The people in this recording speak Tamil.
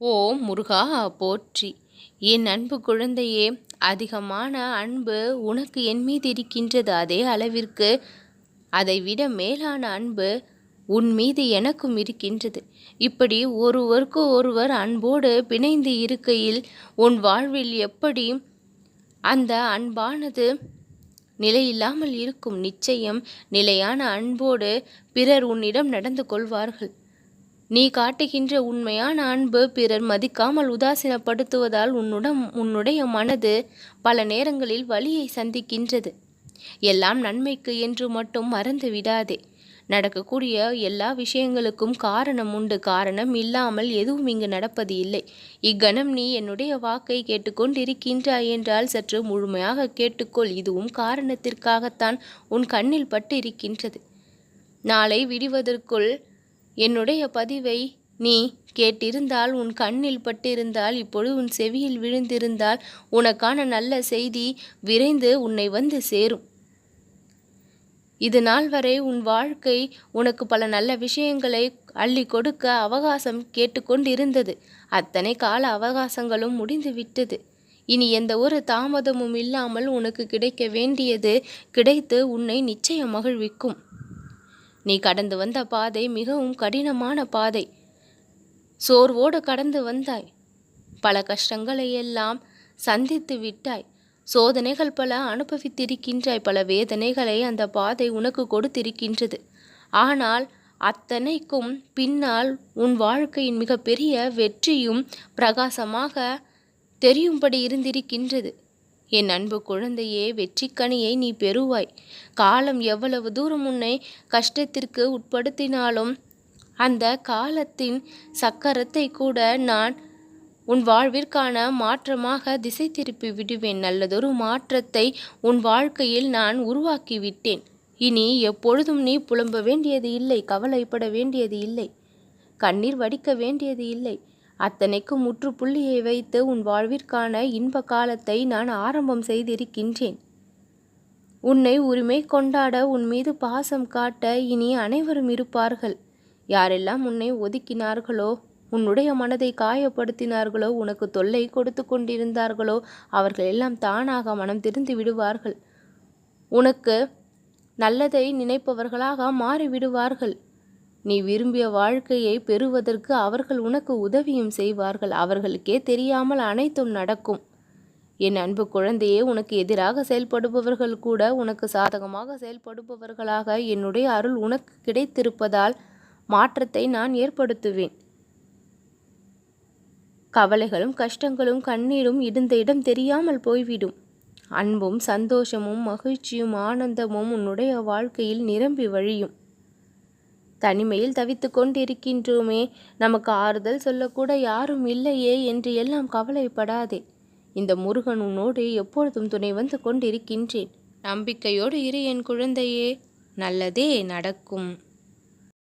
ஓ முருகா போற்றி. என் அன்பு குழந்தையே அதிகமான அன்பு உனக்கு என் மீது இருக்கின்றது அதே அளவிற்கு அதைவிட மேலான அன்பு உன் மீது எனக்கும் இருக்கின்றது. இப்படி ஒருவருக்கு ஒருவர் அன்போடு பிணைந்து இருக்கையில் உன் வாழ்வில் எப்படி அந்த அன்பானது நிலையில்லாமல் இருக்கும் நிச்சயம் நிலையான அன்போடு பிறர் உன்னிடம் நடந்து கொள்வார்கள். நீ காட்டுகின்ற உண்மையான அன்பு பிறர் மதிக்காமல் உதாசீனப்படுத்துவதால் உன்னுடன் உன்னுடைய மனது பல நேரங்களில் வழியை சந்திக்கின்றது. எல்லாம் நன்மைக்கு என்று மட்டும் மறந்து விடாதே. நடக்கக்கூடிய எல்லா விஷயங்களுக்கும் காரணம் உண்டு. காரணம் இல்லாமல் எதுவும் இங்கு நடப்பது இல்லை. இக்கணம் நீ என்னுடைய வாக்கை கேட்டுக்கொண்டிருக்கின்றாய் என்றால் சற்று முழுமையாக கேட்டுக்கொள். இதுவும் காரணத்திற்காகத்தான் உன் கண்ணில் பட்டு இருக்கின்றது. நாளை விடுவதற்குள் என்னுடைய பதிவை நீ கேட்டிருந்தால் உன் கண்ணில் பட்டிருந்தால் இப்பொழுது உன் செவியில் விழுந்திருந்தால் உனக்கான நல்ல செய்தி விரைந்து உன்னை வந்து சேரும். இது நாள் வரை உன் வாழ்க்கை உனக்கு பல நல்ல விஷயங்களை அள்ளி கொடுக்க அவகாசம் கேட்டுக்கொண்டிருந்தது. அத்தனை கால அவகாசங்களும் முடிந்து விட்டது. இனி எந்த ஒரு தாமதமும் இல்லாமல் உனக்கு கிடைக்க வேண்டியது கிடைத்து உன்னை நிச்சயம் மகிழ்விக்கும் நீ கடந்து வந்த பாதை மிகவும் கடினமான பாதை. சோர்வோடு கடந்து வந்தாய். பல கஷ்டங்களை எல்லாம் சந்தித்து விட்டாய். சோதனைகள் பல அனுபவித்திருக்கின்றாய். பல வேதனைகளை அந்த பாதை உனக்கு கொடுத்திருக்கின்றது. ஆனால் அத்தனைக்கும் பின்னால் உன் வாழ்க்கையின் மிகப்பெரிய வெற்றியும் பிரகாசமாக தெரியும்படி இருந்திருக்கின்றது. என் அன்பு குழந்தையே வெற்றிக்கனியை நீ பெறுவாய். காலம் எவ்வளவு தூரம் உன்னை கஷ்டத்திற்கு உட்படுத்தினாலும் அந்த காலத்தின் சக்கரத்தை கூட நான் உன் வாழ்விற்கான மாற்றமாக திசை திருப்பி விடுவேன். நல்லதொரு மாற்றத்தை உன் வாழ்க்கையில் நான் உருவாக்கிவிட்டேன். இனி எப்பொழுதும் நீ புலம்ப வேண்டியது இல்லை கவலைப்பட வேண்டியது இல்லை கண்ணீர் வடிக்க வேண்டியது இல்லை. அத்தனைக்கு முற்றுப்புள்ளியை வைத்து உன் வாழ்விற்கான இன்ப காலத்தை நான் ஆரம்பம் செய்திருக்கின்றேன். உன்னை உரிமை கொண்டாட உன் மீது பாசம் காட்ட இனி அனைவரும் இருப்பார்கள். யாரெல்லாம் உன்னை ஒதுக்கினார்களோ உன்னுடைய மனதை காயப்படுத்தினார்களோ உனக்கு தொல்லை கொடுத்து கொண்டிருந்தார்களோ அவர்கள் எல்லாம் தானாக மனம் திருந்து விடுவார்கள். உனக்கு நல்லதை நினைப்பவர்களாக மாறிவிடுவார்கள். நீ விரும்பிய வாழ்க்கையை பெறுவதற்கு அவர்கள் உனக்கு உதவியும் செய்வார்கள். அவர்களுக்கே தெரியாமல் அனைத்தும் நடக்கும். என் அன்பு குழந்தையே உனக்கு எதிராக செயல்படுபவர்கள் கூட உனக்கு சாதகமாக செயல்படுபவர்களாக என்னுடைய அருள் உனக்கு கிடைத்திருப்பதால் மாற்றத்தை நான் ஏற்படுத்துவேன். கவலைகளும் கஷ்டங்களும் கண்ணீரும் இருந்த இடம் தெரியாமல் போய்விடும். அன்பும் சந்தோஷமும் மகிழ்ச்சியும் ஆனந்தமும் உன்னுடைய வாழ்க்கையில் நிரம்பி வழியும். தனிமையில் தவித்து கொண்டிருக்கின்றோமே நமக்கு ஆறுதல் சொல்லக்கூட யாரும் இல்லையே என்று எல்லாம் கவலைப்படாதே. இந்த முருகன் உன்னோடு எப்பொழுதும் துணை வந்து கொண்டிருக்கின்றேன். நம்பிக்கையோடு இரு என் குழந்தையே. நல்லதே நடக்கும்.